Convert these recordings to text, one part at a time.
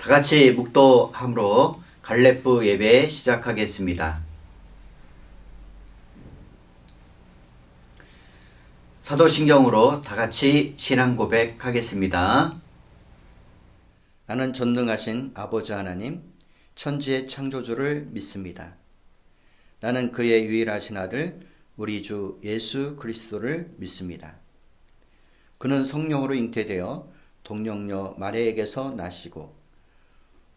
다 같이 묵도함으로 갈렙부 예배 시작하겠습니다. 사도신경으로 다 같이 신앙 고백하겠습니다. 나는 전능하신 아버지 하나님, 천지의 창조주를 믿습니다. 나는 그의 유일하신 아들, 우리 주 예수 그리스도를 믿습니다. 그는 성령으로 잉태되어 동령녀 마리에게서 나시고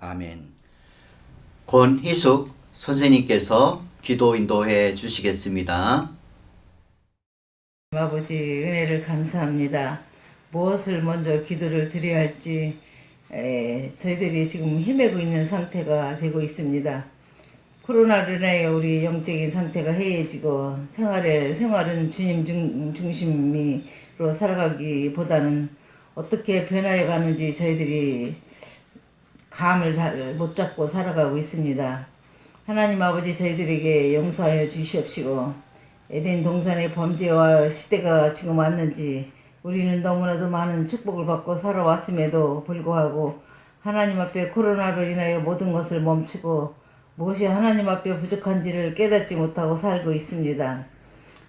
아멘. 권희숙 선생님께서 기도 인도해 주시겠습니다. 아버지 은혜를 감사합니다. 무엇을 먼저 기도를 드려야 할지 에, 저희들이 지금 헤매고 있는 상태가 되고 있습니다. 코로나로 인하여 우리 영적인 상태가 해이해지고 생활에 생활은 주님 중, 중심으로 살아가기보다는 어떻게 변화해 가는지 저희들이 감을 잘 못 잡고 살아가고 있습니다. 하나님 아버지 저희들에게 용서하여 주시옵시고 에덴 동산의 범죄와 시대가 지금 왔는지 우리는 너무나도 많은 축복을 받고 살아왔음에도 불구하고 하나님 앞에 코로나로 인하여 모든 것을 멈추고 무엇이 하나님 앞에 부족한지를 깨닫지 못하고 살고 있습니다.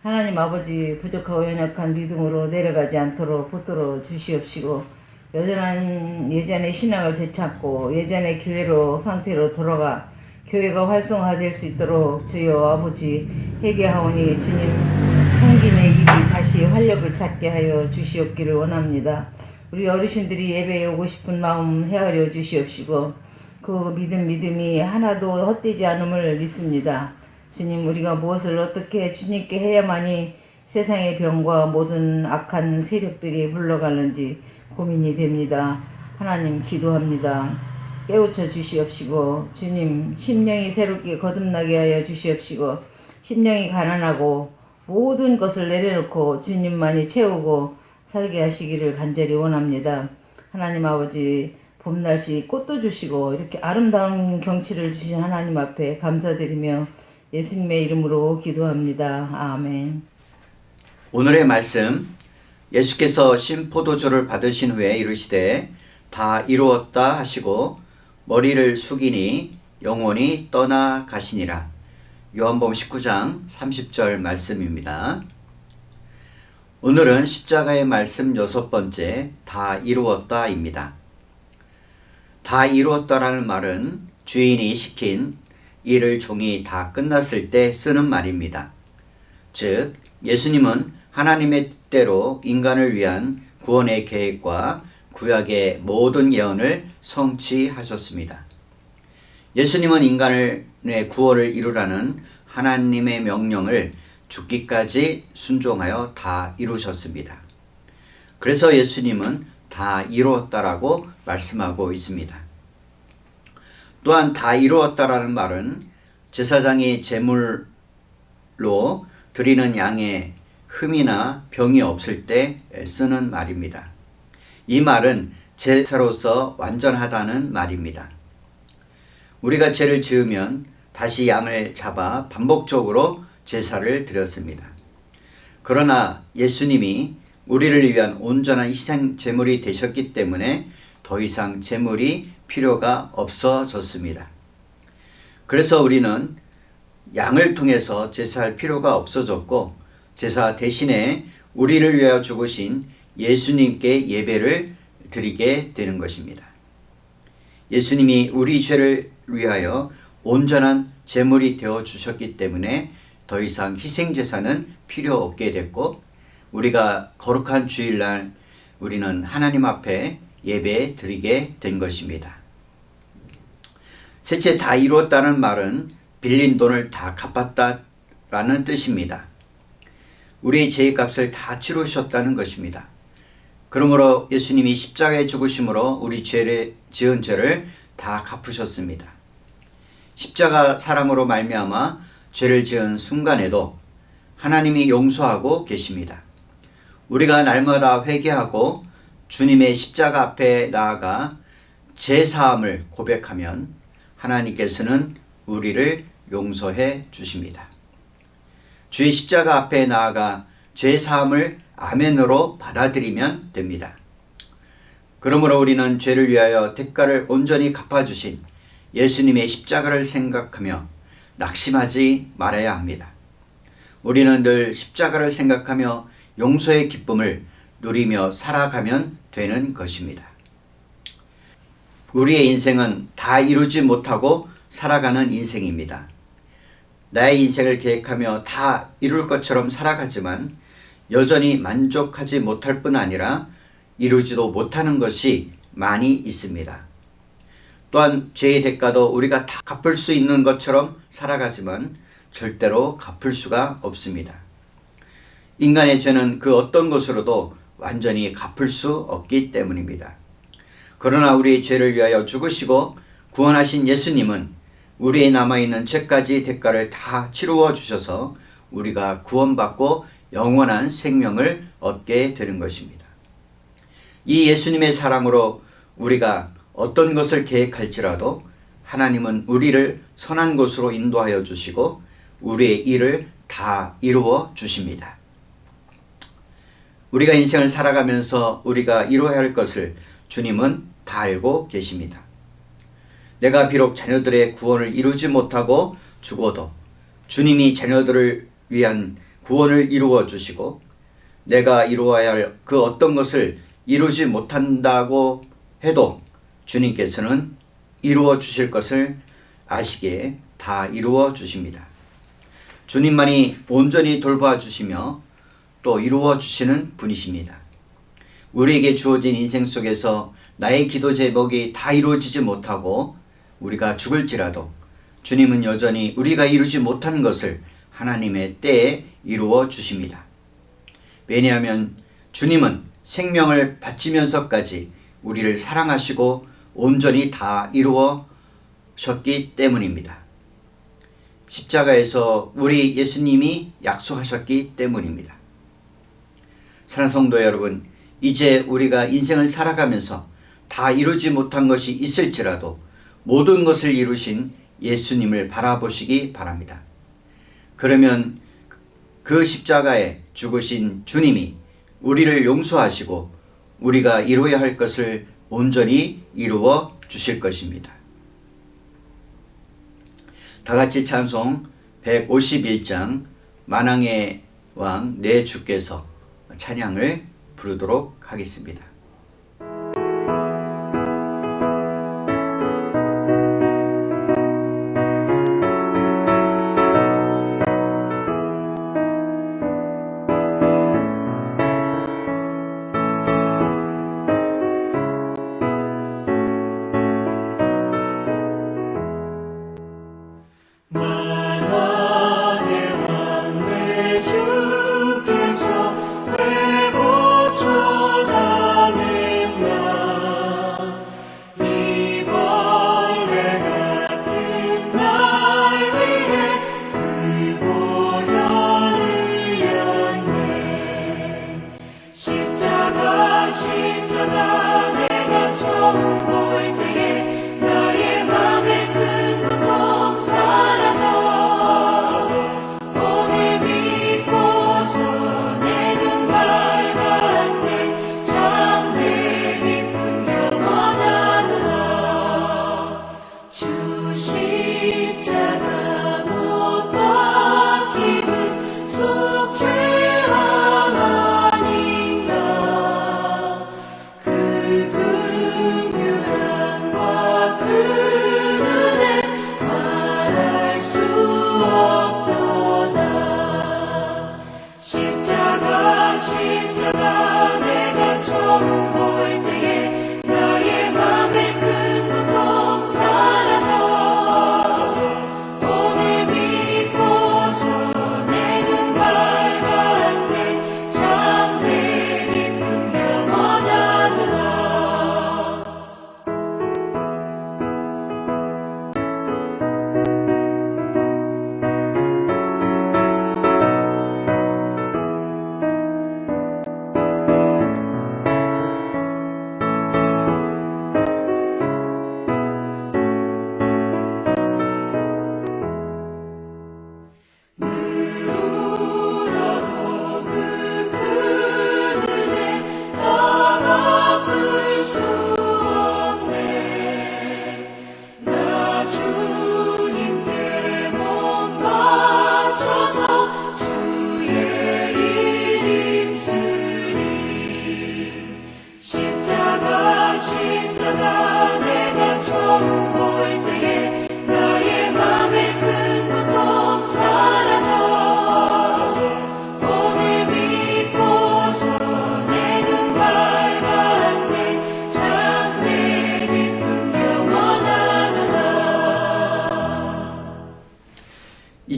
하나님 아버지 부족하고 연약한 믿음으로 내려가지 않도록 붙들어 주시옵시고 여전한 예전의 신앙을 되찾고 예전의 교회로 상태로 돌아가 교회가 활성화될 수 있도록 주여 아버지 회개하오니 주님 성김의 입이 다시 활력을 찾게 하여 주시옵기를 원합니다. 우리 어르신들이 예배에 오고 싶은 마음 헤아려 주시옵시고 그 믿음 믿음이 하나도 헛되지 않음을 믿습니다. 주님 우리가 무엇을 어떻게 주님께 해야만이 세상의 병과 모든 악한 세력들이 물러가는지 고민이 됩니다. 하나님 기도합니다. 깨우쳐 주시옵시고 주님 심령이 새롭게 거듭나게 하여 주시옵시고 심령이 가난하고 모든 것을 내려놓고 주님만이 채우고 살게 하시기를 간절히 원합니다. 하나님 아버지 봄날씨 꽃도 주시고 이렇게 아름다운 경치를 주신 하나님 앞에 감사드리며 예수님의 이름으로 기도합니다. 아멘. 오늘의 말씀 예수께서 신포도주를 받으신 후에 이르시되 다 이루었다 하시고 머리를 숙이니 영원히 떠나 가시니라. 요한복음 19장 30절 말씀입니다. 오늘은 십자가의 말씀 여섯 번째 다 이루었다입니다. 다 이루었다라는 말은 주인이 시킨 일을 종이 다 끝났을 때 쓰는 말입니다. 즉 예수님은 하나님의 뜻대로 인간을 위한 구원의 계획과 구약의 모든 예언을 성취하셨습니다. 예수님은 인간의 구원을 이루라는 하나님의 명령을 죽기까지 순종하여 다 이루셨습니다. 그래서 예수님은 다 이루었다라고 말씀하고 있습니다. 또한 다 이루었다라는 말은 제사장이 제물로 드리는 양의 흠이나 병이 없을 때 쓰는 말입니다. 이 말은 제사로서 완전하다는 말입니다. 우리가 죄를 지으면 다시 양을 잡아 반복적으로 제사를 드렸습니다. 그러나 예수님이 우리를 위한 온전한 희생 제물이 되셨기 때문에 더 이상 제물이 필요가 없어졌습니다. 그래서 우리는 양을 통해서 제사할 필요가 없어졌고 제사 대신에 우리를 위하여 죽으신 예수님께 예배를 드리게 되는 것입니다. 예수님이 우리 죄를 위하여 온전한 제물이 되어 주셨기 때문에 더 이상 희생 제사는 필요 없게 됐고 우리가 거룩한 주일날 우리는 하나님 앞에 예배 드리게 된 것입니다. 셋째 다 이루었다는 말은 빌린 돈을 다 갚았다라는 뜻입니다. 우리의 죄의 값을 다 치르셨다는 것입니다. 그러므로 예수님이 십자가에 죽으심으로 우리 죄의 지은 죄를 다 갚으셨습니다. 십자가 사랑으로 말미암아 죄를 지은 순간에도 하나님이 용서하고 계십니다. 우리가 날마다 회개하고 주님의 십자가 앞에 나아가 제 사함을 고백하면 하나님께서는 우리를 용서해 주십니다. 주의 십자가 앞에 나아가 죄 사함을 아멘으로 받아들이면 됩니다. 그러므로 우리는 죄를 위하여 대가를 온전히 갚아주신 예수님의 십자가를 생각하며 낙심하지 말아야 합니다. 우리는 늘 십자가를 생각하며 용서의 기쁨을 누리며 살아가면 되는 것입니다. 우리의 인생은 다 이루지 못하고 살아가는 인생입니다. 나의 인생을 계획하며 다 이룰 것처럼 살아가지만 여전히 만족하지 못할 뿐 아니라 이루지도 못하는 것이 많이 있습니다. 또한 죄의 대가도 우리가 다 갚을 수 있는 것처럼 살아가지만 절대로 갚을 수가 없습니다. 인간의 죄는 그 어떤 것으로도 완전히 갚을 수 없기 때문입니다. 그러나 우리의 죄를 위하여 죽으시고 구원하신 예수님은 우리의 남아있는 죄까지 대가를 다 치루어 주셔서 우리가 구원받고 영원한 생명을 얻게 되는 것입니다. 이 예수님의 사랑으로 우리가 어떤 것을 계획할지라도 하나님은 우리를 선한 곳으로 인도하여 주시고 우리의 일을 다 이루어 주십니다. 우리가 인생을 살아가면서 우리가 이루어야 할 것을 주님은 다 알고 계십니다. 내가 비록 자녀들의 구원을 이루지 못하고 죽어도 주님이 자녀들을 위한 구원을 이루어 주시고 내가 이루어야 할 그 어떤 것을 이루지 못한다고 해도 주님께서는 이루어 주실 것을 아시기에 다 이루어 주십니다. 주님만이 온전히 돌봐 주시며 또 이루어 주시는 분이십니다. 우리에게 주어진 인생 속에서 나의 기도 제목이 다 이루어지지 못하고 우리가 죽을지라도 주님은 여전히 우리가 이루지 못한 것을 하나님의 때에 이루어 주십니다. 왜냐하면 주님은 생명을 바치면서까지 우리를 사랑하시고 온전히 다 이루어셨기 때문입니다. 십자가에서 우리 예수님이 약속하셨기 때문입니다. 사랑하는 성도 여러분, 이제 우리가 인생을 살아가면서 다 이루지 못한 것이 있을지라도 모든 것을 이루신 예수님을 바라보시기 바랍니다. 그러면 그 십자가에 죽으신 주님이 우리를 용서하시고 우리가 이루어야 할 것을 온전히 이루어 주실 것입니다. 다 같이 찬송 151장 만왕의 왕 내 주께서 찬양을 부르도록 하겠습니다.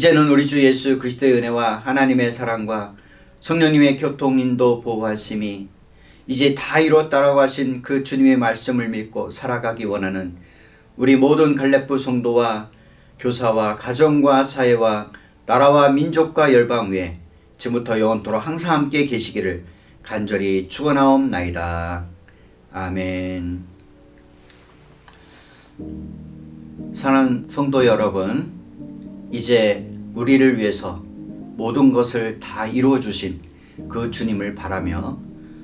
이제는 우리 주 예수 그리스도의 은혜와 하나님의 사랑과 성령님의 교통 인도 보호하심이 이제 다 이뤘다라고 하신 그 주님의 말씀을 믿고 살아가기 원하는 우리 모든 갈렙부 성도와 교사와 가정과 사회와 나라와 민족과 열방 위에 지금부터 영원토록 항상 함께 계시기를 간절히 축원하옵나이다. 아멘. 사랑하는 성도 여러분, 이제 우리를 위해서 모든 것을 다 이루어 주신 그 주님을 바라며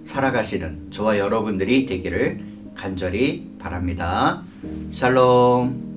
살아가시는 저와 여러분들이 되기를 간절히 바랍니다. 샬롬.